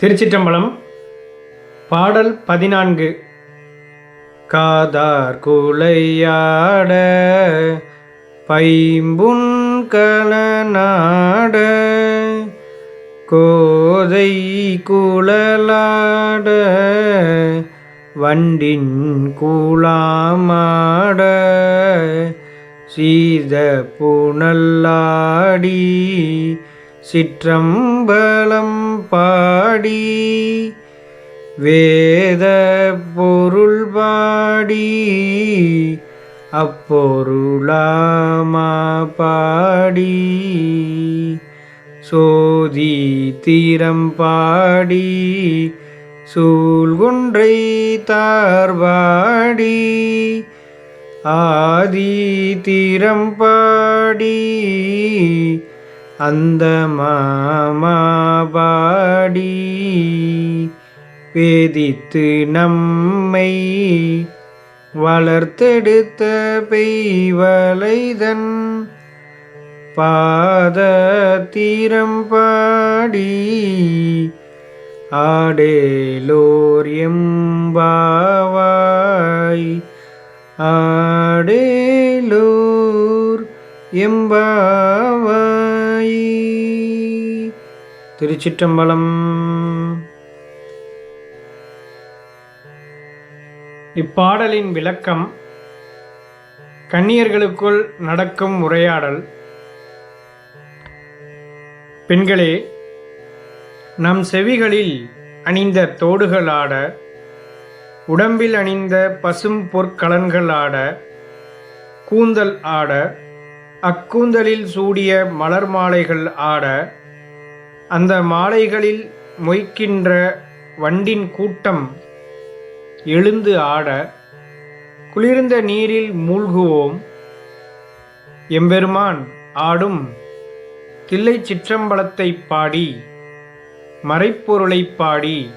திருச்சிற்றம்பலம் பாடல் பதினான்கு. காதார் குலையாட பைம்புன் கலநாட கோதை குழலாட வண்டின் கூழாமாட சீத புனல்லாடி சிற்றம்பலம் பாடி வேத பொருள் பாடி அப்பொருளாமா பாடி. சோதி தீரம் பாடி சூழ்குன்றை தார்வாடி ஆதி தீரம் பாடி அந்த மாமாபாடி பேதித்து நம்மை வளர்த்தெடுத்த பெய்வலைதன் பாத தீரம் பாடி ஆடேலோர் எம்பாவாய். ஆடேலோர் எம்பாவாய். திருச்சிற்றம்பலம். இப்பாடலின் விளக்கம் கன்னியர்களுக்குள் நடக்கும் உரையாடல். பெண்களே நம் செவிகளில் அணிந்த தோடுகள் ஆட உடம்பில் அணிந்த பசும் பொற்கலன்கள் ஆட கூந்தல் ஆட அக்கூந்தலில் சூடிய மலர் மாலைகள் ஆட அந்த மாலைகளில் மொய்க்கின்ற வண்டின் கூட்டம் எழுந்து ஆட குளிர்ந்த நீரில் மூழ்குவோம். எம்பெருமான் ஆடும் தில்லை சிற்றம்பலத்தை பாடி மறைப்பொருளை பாடி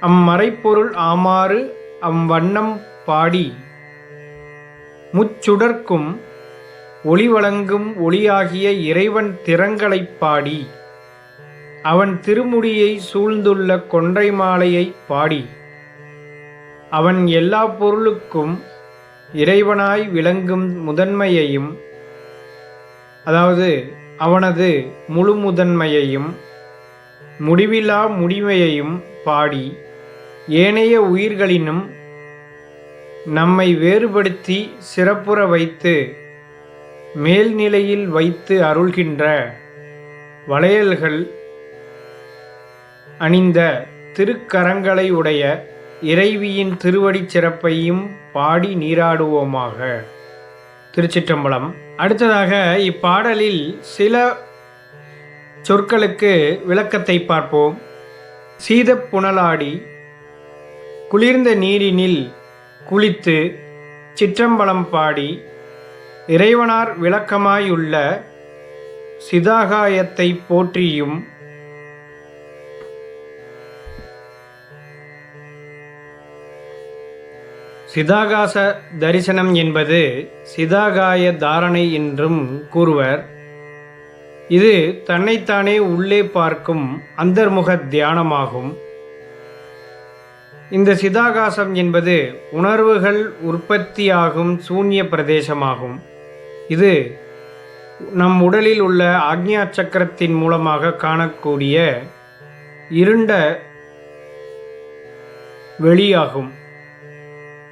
அம்மறைப்பொருள் ஆமாறு அவ்வண்ணம் பாடி முச்சுடர்க்கும் ஒளி வழங்கும் ஒளியாகிய இறைவன் திறங்களைப் பாடி அவன் திருமுடியை சூழ்ந்துள்ள கொன்றை மாலையை பாடி அவன் எல்லா பொருளுக்கும் இறைவனாய் விளங்கும் முதன்மையையும் அதாவது அவனது முழு முதன்மையையும் முடிவிலா முடிவையையும் பாடி ஏனைய உயிர்களினும் நம்மை வேறுபடுத்தி சிறப்புற வைத்து மேல்நிலையில் வைத்து அருள்கின்ற வளையல்கள் அணிந்த திருக்கரங்களை உடைய இறைவியின் திருவடிச் சிறப்பையும் பாடி நீராடுவோமாக. திருச்சிற்றம்பலம். அடுத்ததாக இப்பாடலில் சில சொற்களுக்கு விளக்கத்தை பார்ப்போம். சீதப் புனலாடி குளிர்ந்த நீரினில் குளித்து சிற்றம்பலம் பாடி இறைவனார் விளக்கமாயுள்ள சிதாகாயத்தை போற்றியும் சிதாகாச தரிசனம் என்பது சிதாகாய தாரணை என்றும் கூறுவர். இது தன்னைத்தானே உள்ளே பார்க்கும் அந்தர்முக தியானமாகும். இந்த சிதாகாசம் என்பது உணர்வுகள் உற்பத்தியாகும் சூன்ய பிரதேசமாகும். இது நம் உடலில் உள்ள ஆக்ஞா சக்கரத்தின் மூலமாக காணக்கூடிய இருண்ட வெளியாகும்.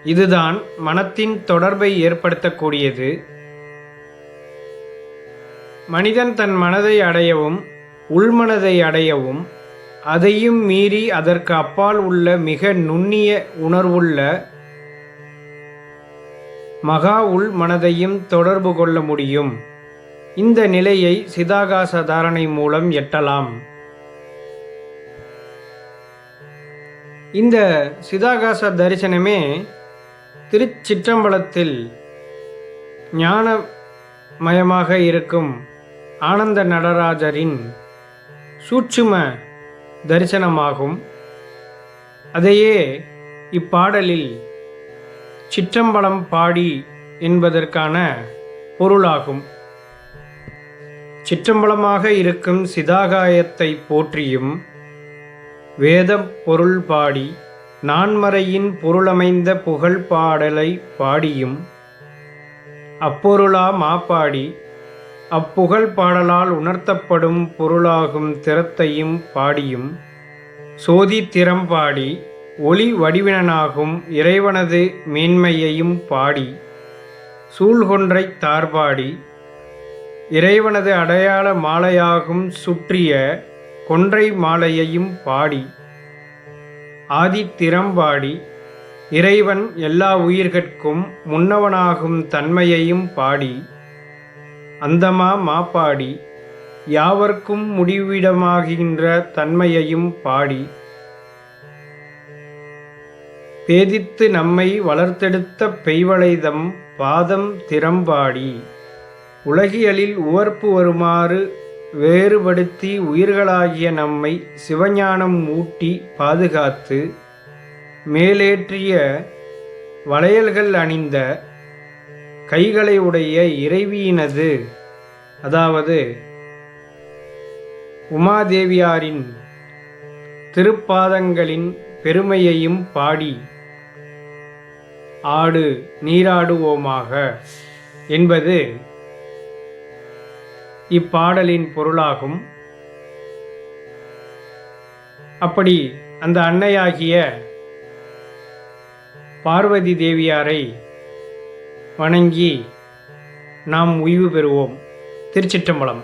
இதுதான் மனத்தின் தொடர்பை ஏற்படுத்தக்கூடியது. மனிதன் தன் மனதை அடையவும் உள்மனதை அடையவும் அதையும் மீறி அதற்கு அப்பால் உள்ள மிக நுண்ணிய உணர்வுள்ள மகா உள் மனதையும் தொடர்பு கொள்ள முடியும். இந்த நிலையை சிதாகாச தாரணை மூலம் எட்டலாம். இந்த சிதாகாச தரிசனமே திருச்சிற்றம்பலத்தில் ஞானமயமாக இருக்கும் ஆனந்த நடராஜரின் சூட்சும தரிசனமாகும். அதையே இப்பாடலில் சிற்றம்பலம் பாடி என்பதற்கான பொருளாகும். சிற்றம்பலமாக இருக்கும் சிதாகாயத்தை போற்றியும் வேதப் பொருள் பாடி நான்மறையின் பொருளமைந்த புகழ் பாடலை பாடியும் அப்பொருளா மாப்பாடி அப்புகழ் பாடலால் உணர்த்தப்படும் பொருளாகும் திறத்தையும் பாடியும். சோதி திறம் பாடி ஒளி வடிவினனாகும் இறைவனது மேன்மையையும் பாடி சூழ்கொன்றைத் தார்பாடி இறைவனது அடையாள மாலையாகும் சுற்றிய கொன்றை மாலையையும் பாடி ஆதித்திறம்பாடி இறைவன் எல்லா உயிர்கட்கும் முன்னவனாகும் தன்மையையும் பாடி அந்தமா மாப்பாடி யாவர்க்கும் முடிவிடமாகின்ற தன்மையையும் பாடி பேதித்து நம்மை வளர்த்தெடுத்த பெய்வளைதம் பாதம் திறம்பாடி. உலகியலில் உவர்ப்பு வருமாறு வேறுபடுத்தி உயிர்களாகிய நம்மை சிவஞானம் ஊட்டி பாதுகாத்து மேலேற்றிய வளையல்கள் அணிந்த கைகளை உடைய இறைவியினது. அதாவது உமாதேவியாரின் திருப்பாதங்களின் பெருமையையும் பாடி ஆடு நீராடுவோமாக என்பது இப்பாடலின் பொருளாகும். அப்படி அந்த அன்னையாகிய பார்வதி தேவியாரை வணங்கி நாம் உய்வு பெறுவோம். திருச்சிற்றம்பலம்.